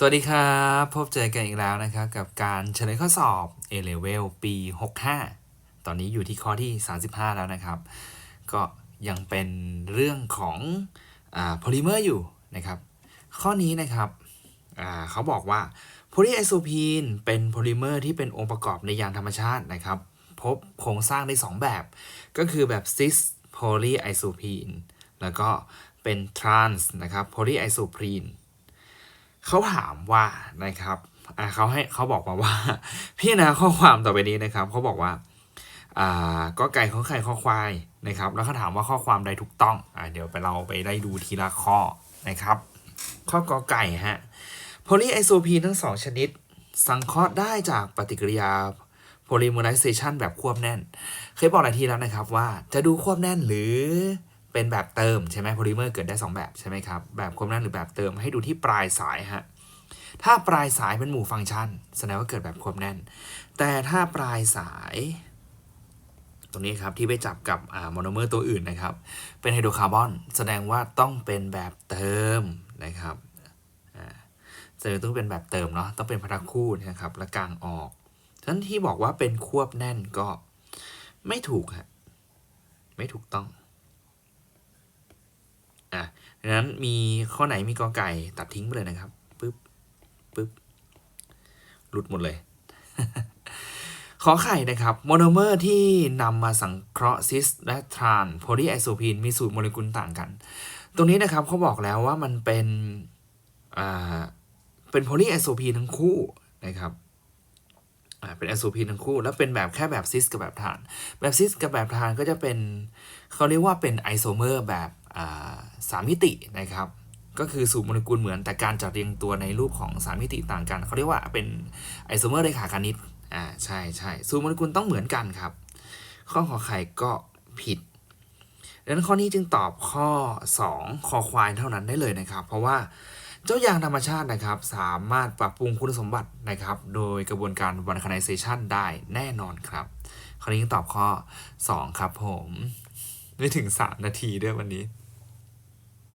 สวัสดีครับ พบเจอกันอีกแล้วนะครับ กับการเฉลยข้อสอบ A Level ปี 65 ตอนนี้อยู่ที่ข้อที่ 35 แล้วนะครับ ก็ยังเป็นเรื่องของอาโพลิเมอร์อยู่นะครับ ข้อนี้นะครับเขาบอกว่าโพลีไอโซพีนเป็นโพลิเมอร์ที่เป็นองค์ประกอบในยางธรรมชาตินะครับ พบโครงสร้างได้ 2 แบบ ก็คือแบบซิสโพลีไอโซพีนแล้วก็เป็นทรานส์นะครับโพลีไอโซพีน เขาถามว่านะครับเขาให้เขาบอกมาว่า พี่นะข้อความต่อไปนี้นะครับเขาบอกว่าอ่าก็ไก่ข้อไข่ข้อควายนะครับ แล้วเขาถามว่าข้อความใดถูกต้องอ่าเดี๋ยวไปเราไปไล่ดูทีละข้อนะครับ ข้อกอไก่ฮะโพลีไอโซพีทั้งสองชนิด สังเคราะห์ได้จากปฏิกิริยาโพลิเมอไรเซชันแบบควบแน่น เคยบอกหลายทีแล้วนะครับว่าจะดูควบแน่นหรือ เป็นแบบเติมใช่ไหมโพลิเมอร์เกิดได้ 2 แบบใช่ไหมครับ แบบควบแน่นหรือแบบเติมให้ดูที่ปลายสายฮะ ถ้าปลายสายเป็นหมู่ฟังก์ชัน แสดงว่าเกิดแบบควบแน่น แต่ถ้าปลายสาย ตรงนี้ครับที่ไปจับกับอ่าโมโนเมอร์ตัวอื่นนะครับ เป็นไฮโดรคาร์บอน แสดงว่าต้องเป็นแบบเติมนะครับอ่าแสดงต้องเป็นแบบเติมเนาะ ต้องเป็นพาราคู่นะครับ และกลางออกฉะนั้นที่บอกว่าเป็นควบแน่นก็ไม่ถูกฮะ ไม่ถูกต้อง ดังนั้นมีข้อไหนมีกอไก่ตัดทิ้งไปเลยนะครับปึ๊บปึ๊บหลุดหมดเลย ขอไข่นะครับโมโนเมอร์ที่นำมาสังเคราะห์ซิสและทรานโพลีไอโซพีนมีสูตรโมเลกุลต่างกัน ตรงนี้นะครับเขาบอกแล้วว่ามันเป็นเป็นโพลีไอโซพีนทั้งคู่นะครับเป็นไอโซพีนทั้งคู่ แล้วเป็นแบบแค่แบบซิสกับแบบทราน แบบซิสกับแบบทรานก็จะเป็นเขาเรียกว่าเป็นไอโซเมอร์แบบอ่า สามมิตินะครับก็คือสูตรโมเลกุลเหมือนแต่การจัดเรียงตัวในรูปของสามมิติต่างกัน เขาเรียกว่าเป็นไอโซเมอร์เรขาคณิตอ่าใช่ใช่สูตรโมเลกุลต้องเหมือนกันครับ ข้อขอไข่ก็ผิดดังนั้นข้อนี้จึงตอบข้อ 2 คอควายเท่านั้นได้เลยนะครับ เพราะว่าเจ้ายางธรรมชาตินะครับ สามารถปรับปรุงคุณสมบัตินะครับ โดยกระบวนการ vulcanization ได้แน่นอนครับข้อนี้จึงตอบข้อ 2 ครับผมไม่ถึง 3 นาทีด้วยวันนี้